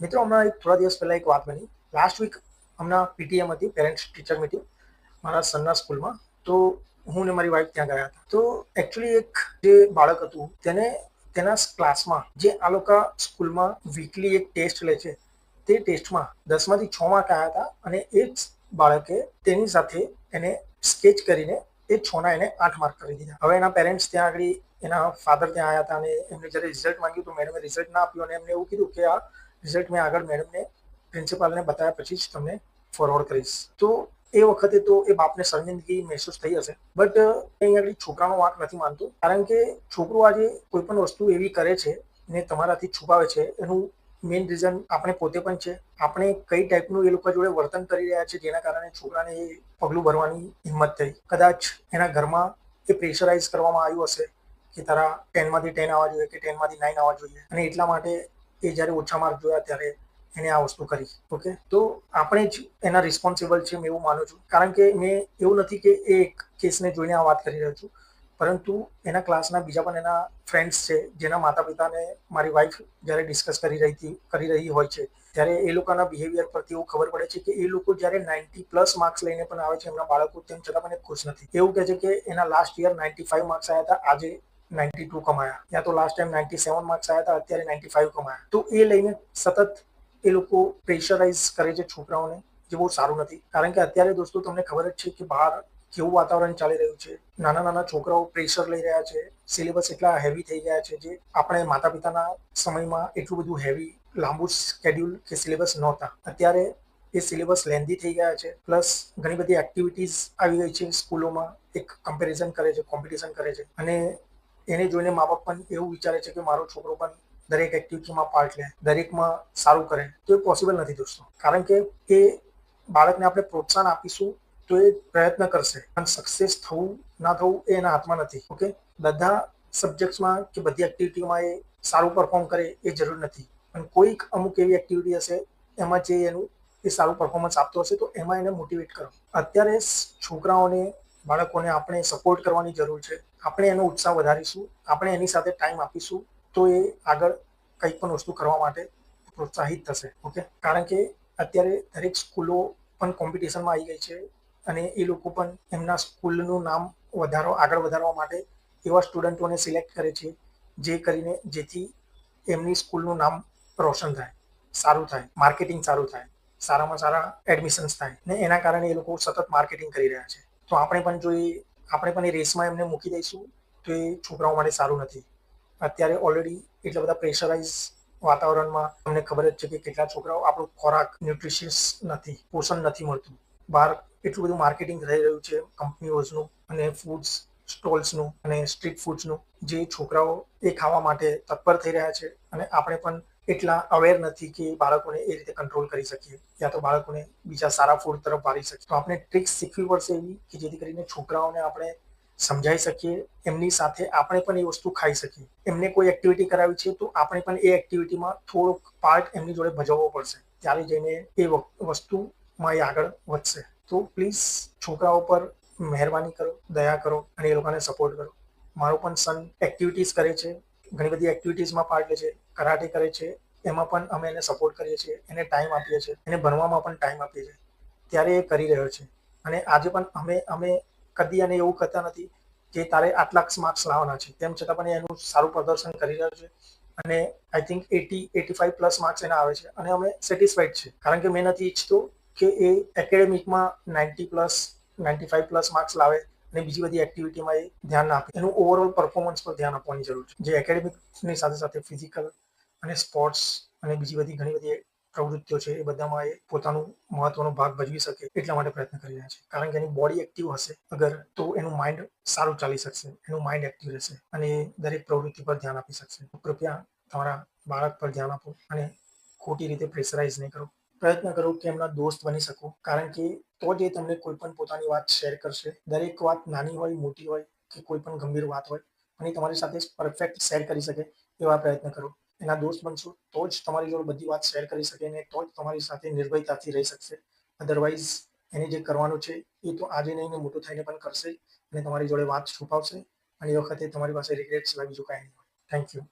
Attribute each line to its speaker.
Speaker 1: મિત્રો, હમણાં એક થોડા દિવસ પહેલા એક વાત બની. લાસ્ટ વીક હમણાં પીટીએમ હતી પેરેન્ટ્સ ટીચર મીટિંગ મારા સનના સ્કૂલમાં તો હું ને મારી વાઈફ ત્યાં ગયા હતા. તો એકચ્યુઅલી એક જે બાળક હતું, તેને તેના ક્લાસમાં જે આ લોકો સ્કૂલમાં વીકલી એક ટેસ્ટ લે છે, તે ટેસ્ટમાં દસમાંથી છ માર્ક આવ્યા હતા અને એ જ બાળકે તેની સાથે એને સ્કેચ કરીને એ છના એને આઠ માર્ક કરી દીધા. હવે એના પેરેન્ટ્સ ત્યાં આગળ એના ફાધર ત્યાં આવ્યા હતા અને એમને જ્યારે રિઝલ્ટ માંગ્યું તો મેડમે રિઝલ્ટ ના આપ્યું અને એમને એવું કીધું કે આ રિઝલ્ટ મેં આગળ મેડમને, પ્રિન્સિપાલને બતાવ્યા પછી જ તમને ફોરવર્ડ કરીશ. તો એ વખતે તો એ બાપને શર્મિંદગી મહેસૂસ થઈ હશે. બટ અહીંયા આગળ છોકરાનો વાંક નથી માનતો. કારણ કે છોકરો આજે કોઈ પણ વસ્તુ એવી કરે છે ને તમારાથી છુપાવે છે, એનું મેઇન રીઝન આપણે પોતે પણ છે. આપણે કઈ ટાઈપનું એ લોકો જોડે વર્તન કરી રહ્યા છે જેના કારણે છોકરાને એ પગલું ભરવાની હિંમત થઈ. કદાચ એના ઘરમાં એ પ્રેશરાઇઝ કરવામાં આવ્યું હશે કે તારા ટેનમાંથી ટેન આવવા જોઈએ કે ટેનમાંથી નાઇન આવવા જોઈએ. અને એટલા માટે એ જ્યારે ઓછા માર્ક જોયા ત્યારે એને આ વસ્તુ કરી. ઓકે તો આપણે જ એના રિસ્પોન્સિબલ છે મેં એવું માનું છું. કારણ કે મેં એવું નથી કે એ એક કેસને જોઈને આ વાત કરી રહ્યો છું. પરંતુ એના ક્લાસના બીજા પણ એના ફ્રેન્ડ્સ છે, જેના માતા પિતાને મારી વાઈફ જ્યારે ડિસ્કસ કરી રહી હતી, કરી રહી હોય છે, ત્યારે એ લોકોના બિહેવિયર પરથી એવું ખબર પડે છે કે એ લોકો જ્યારે નાઇન્ટી પ્લસ માર્ક્સ લઈને પણ આવે છે એમના બાળકો, તેમ છતાં પણ ખુશ નથી. એવું કહે છે કે એના last year ninety five marks આવ્યા હતા, આજે નાઇન્ટી ટુ કમાયા. યા તો last time ninety seven marks આવ્યા હતા, અત્યારે નાઇન્ટી ફાઈવ કમાયા. તો એ લઈને સતત એ લોકો પ્રેશરાઇઝ કરે છે છોકરાઓને જે બહુ સારું નથી. કારણ કે અત્યારે દોસ્તો તમને ખબર જ છે કે બહાર કેવું વાતાવરણ ચાલી રહ્યું છે. નાના નાના છોકરાઓ પ્રેશર લઈ રહ્યા છે. સિલેબસ એટલા હેવી થઈ ગયા છે જે આપણે માતા પિતાના સમયમાં એટલું બધું હેવી લાંબુ સ્કેડ્યુલ કે સિલેબસ નહોતા. અત્યારે એ સિલેબસ લેન્ધી થઈ ગયા છે. પ્લસ ઘણી બધી એક્ટિવિટીઝ આવી ગઈ છે સ્કૂલોમાં. એક કમ્પેરિઝન કરે છે કોમ્પિટિશન કરે છે. અને એને જોઈને મા બાપ પણ એવું વિચારે છે કે મારો છોકરો પણ દરેક એક્ટિવિટીમાં પાર્ટ લે, દરેકમાં સારું કરે. તો એ પોસિબલ નથી દોસ્તો. કારણ કે એ બાળકને આપણે પ્રોત્સાહન આપીશું તો એ પ્રયત્ન કરશે. પણ સક્સેસ થવું, ના થવું એ એના હાથમાં નથી. ઓકે? બધા સબ્જેક્ટ્સમાં કે બધી એક્ટિવિટીમાં એ સારું પરફોર્મ કરે એ જરૂર નથી. પણ કોઈક અમુક એવી એક્ટિવિટી હશે, એમાં જે એનું એ સારું પરફોર્મન્સ આપતો હશે તો એમાં એને મોટિવેટ કરો. અત્યારે છોકરાઓને બાળકોને આપણે સપોર્ટ કરવાની જરૂર છે. આપણે એનો ઉત્સાહ વધારીશું, આપણે એની સાથે ટાઈમ આપીશું, તો એ આગળ કંઈ પણ વસ્તુ કરવા માટે પ્રોત્સાહિત થશે ઓકે કારણ કે અત્યારે દરેક સ્કૂલો પણ કોમ્પિટિશનમાં આવી ગઈ છે અને એ લોકો પણ એમના સ્કૂલનું નામ વધારો, આગળ વધારવા માટે એવા સ્ટુડન્ટોને સિલેક્ટ કરે છે, જે કરીને જેથી એમની સ્કૂલનું નામ રોશન થાય, સારું થાય માર્કેટિંગ સારું થાય, સારામાં સારા એડમિશન્સ થાય ને એના કારણે એ લોકો સતત માર્કેટિંગ કરી રહ્યા છે. તો આપણે પણ જો એ આપણે પણ એ રેસમાં એમને મૂકી દઈશું તો એ છોકરાઓ માટે સારું નથી. અત્યારે ઓલરેડી એટલા બધા પ્રેશરાઇઝ વાતાવરણમાં અમને ખબર જ છે કે કેટલા છોકરાઓ આપણું ખોરાક ન્યુટ્રિશિયસ નથી, પોષણ નથી મળતું. બહાર એટલું બધું માર્કેટિંગ થઈ રહ્યું છે કંપનીઓઝનું અને ફૂડ્સ સ્ટોલ્સનું અને સ્ટ્રીટ ફૂડ્સનું જે છોકરાઓ એ ખાવા માટે તત્પર થઈ રહ્યા છે અને આપણે પણ એટલા અવેર નથી કે બાળકોને એ રીતે કંટ્રોલ કરી શકીએ યા તો બાળકોને બીજા સારા ફૂડ તરફ વાળી શકીએ. તો આપણે ટ્રિક્સ શીખવી પડશે એવી કે જેથી કરીને છોકરાઓને આપણે સમજાઈ શકીએ, એમની સાથે આપણે પણ એ વસ્તુ ખાઈ શકીએ. એમને કોઈ એક્ટિવિટી કરાવી છે તો આપણે પણ એ એક્ટિવિટીમાં થોડોક પાર્ટ એમની જોડે ભજવવો પડશે. ત્યારે જઈને એ વસ્તુમાં એ આગળ વધશે. તો પ્લીઝ છોકરાઓ પર મહેરબાની કરો, દયા કરો અને એ લોકોને સપોર્ટ કરો. મારો પણ સન એક્ટિવિટીઝ કરે છે. ઘણી બધી એક્ટિવિટીઝમાં પાર્ટ લે છે. કરાટે કરે છે, એમાં પણ અમે એને સપોર્ટ કરીએ છીએ, એને ટાઈમ આપીએ છીએ, એને ભણવામાં પણ ટાઈમ આપીએ છીએ. ત્યારે એ કરી રહ્યો છે. અને આજે પણ અમે અમે કદી અને એવું કરતા નથી કે તારે આટલા માર્ક્સ લાવવાના છે. તેમ છતાં પણ એનું સારું પ્રદર્શન કરી રહ્યો છે. અને I think eighty eighty five plus marks એના આવે છે. અને અમે સેટિસ્ફાઈડ છે કારણ કે મેં નથી ઈચ્છતો કે એ એકેડેમિકમાં ninety plus ninety five plus marks લાવે અને બીજી બધી એક્ટિવિટીમાં એ ધ્યાન આપે. એનું ઓવરઓલ પરફોર્મન્સ પર ધ્યાન આપવાની જરૂર છે. જે એકેડેમિકની સાથે સાથે ફિઝિકલ અને સ્પોર્ટ્સ અને બીજી બધી ઘણી બધી પ્રવૃત્તિઓ છે, એ બધામાં એ પોતાનું મહત્વનો ભાગ ભજવી શકે એટલા માટે પ્રયત્ન કરી રહ્યા છે. કારણ કે એની બોડી એક્ટિવ હશે અગર, તો એનું માઇન્ડ સારું ચાલી શકશે, એનું માઇન્ડ એક્ટિવ રહેશે અને દરેક પ્રવૃત્તિ પર ધ્યાન આપી શકશે. કૃપયા તમારા બાળક પર ધ્યાન આપો અને ખોટી રીતે પ્રેશરાઇઝ નહીં કરો. પ્રયત્ન કરો કે એમના દોસ્ત બની શકો, કારણ કે તો જ એ તમને કોઈ પણ પોતાની વાત શેર કરશે. દરેક વાત નાની હોય, મોટી હોય કે કોઈ પણ ગંભીર વાત હોય અને તમારી સાથે પરફેક્ટ શેર કરી શકે એવા પ્રયત્ન કરો. એના દોસ્ત બનશો, તો જ તમારી જોડે બધી વાત શેર કરી શકે અને તો જ તમારી સાથે નિર્ભયતાથી રહી શકશે. અધરવાઇઝ એને જે કરવાનું છે, એ તો આજે નહીં ને મોટું થઈને પણ કરશે અને તમારી જોડે વાત છુપાવશે. અને એ વખતે તમારી પાસે રિગ્રેટ્સ સિવાય બીજું કાંઈ નહીં. Thank you